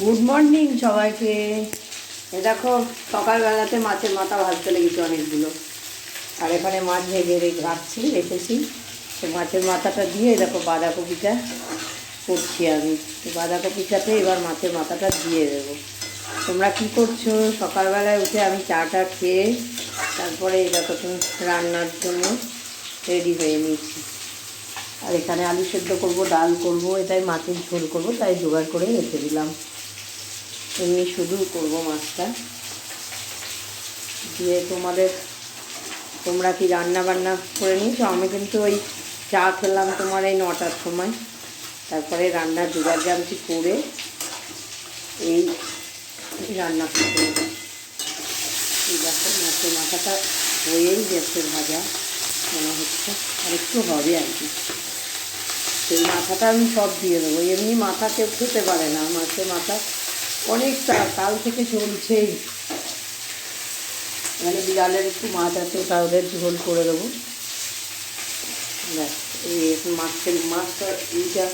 Good morning সবাইকে। এ দেখো, সকালবেলাতে মাছের মাথা ভাজতে লেগেছে অনেকগুলো। আর এখানে মাছ ভেজে রেখে রাখছি, রেখেছি। তো মাছের মাথাটা দিয়ে দেখো বাঁধাকপিটা করছি আমি। তো বাঁধাকপিটাতে এবার মাছের মাথাটা দিয়ে দেবো। তোমরা কি করছ? সকালবেলায় উঠে আমি চাটা খেয়ে তারপরে এই দেখো তুমি রান্নার জন্য রেডি হয়ে নিয়েছি। আর এখানে আলু সেদ্ধ করব, ডাল করব, এটাই মাছের ঝোল করব, তাই জোগাড় করে রেখে দিলাম। এমনি শুধু করব মাছটা। দিয়ে তোমাদের, তোমরা কি রান্না বান্না করে নিয়েছো? আমি কিন্তু ওই চা খেলাম তোমার এই নটার সময়। তারপরে রান্নার জোগাড় জামটি করে এই রান্না করতে দেখো, মাছের মাথাটা হয়েই গেছে ভাজা, মনে হচ্ছে। আর একটু হবে আর কি। সেই মাথাটা আমি সব দিয়ে দেবো। এমনি মাথা কেউ খেতে পারে না। মাছের মাথা অনেকটা, কাল থেকে চলছেই। মানে বিড়ালের একটু মাছ আছে, ওটা ওদের ঝোল করে দেবো। এই মাছের মাছটা এইটা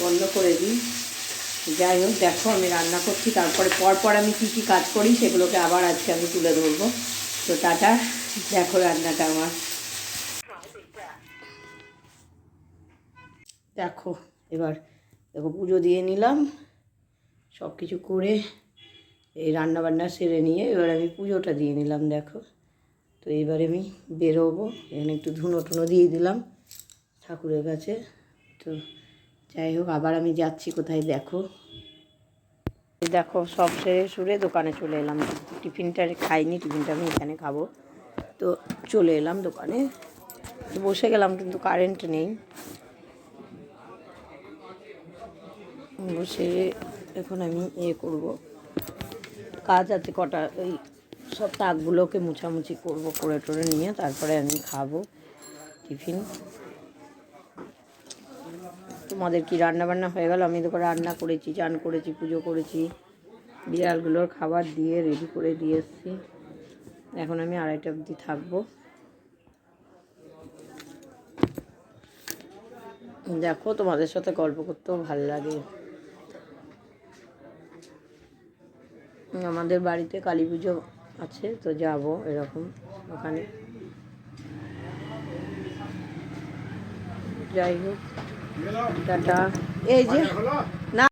বন্ধ করে দিই। যাই হোক, দেখো আমি রান্না করছি, তারপরে পরপর আমি কী কী কাজ করি, সেগুলোকে আবার আজকে আমি তুলে ধরবো। তো টাটা, দেখো রান্নাটা আমার। দেখো, এবার দেখো পুজো দিয়ে নিলাম। সব কিছু করে এই রান্না বান্না সেরে নিয়ে এবার আমি পুজোটা দিয়ে নিলাম, দেখো। তো এবার আমি বেরোবো, এখানে একটু ধুনো টুনো দিয়ে দিলাম ঠাকুরের কাছে। তো যাই হোক, আবার আমি যাচ্ছি কোথায়, দেখো। দেখো, সব সেরে সুরে দোকানে চলে এলাম। টিফিনটা খাইনি, টিফিনটা আমি এখানে খাব। তো চলে এলাম দোকানে। বসে গেলাম, কিন্তু কারেন্ট নেই। বসে এখন আমি এ করব। কাজ আছে কটা, ওই সব তাকগুলোকে মুছামুছি করব, করে টোরে নিয়ে তারপরে আমি খাব টিফিন। তোমাদের কি রান্না বান্না হয়ে গেল? আমি দেখো রান্না করেছি, চান করেছি, পুজো করেছি। বিড়ালগুলোর খাবার দিয়ে রেডি করে দিয়ে এসেছি। এখন আমি আড়াইটা অবধি থাকব। দেখো তোমাদের সাথে গল্প করতেও ভালো লাগে। আমাদের বাড়িতে কালী পুজো আছে, তো যাব এরকম ওখানে। যাই হোক, টাটা। এই যে, না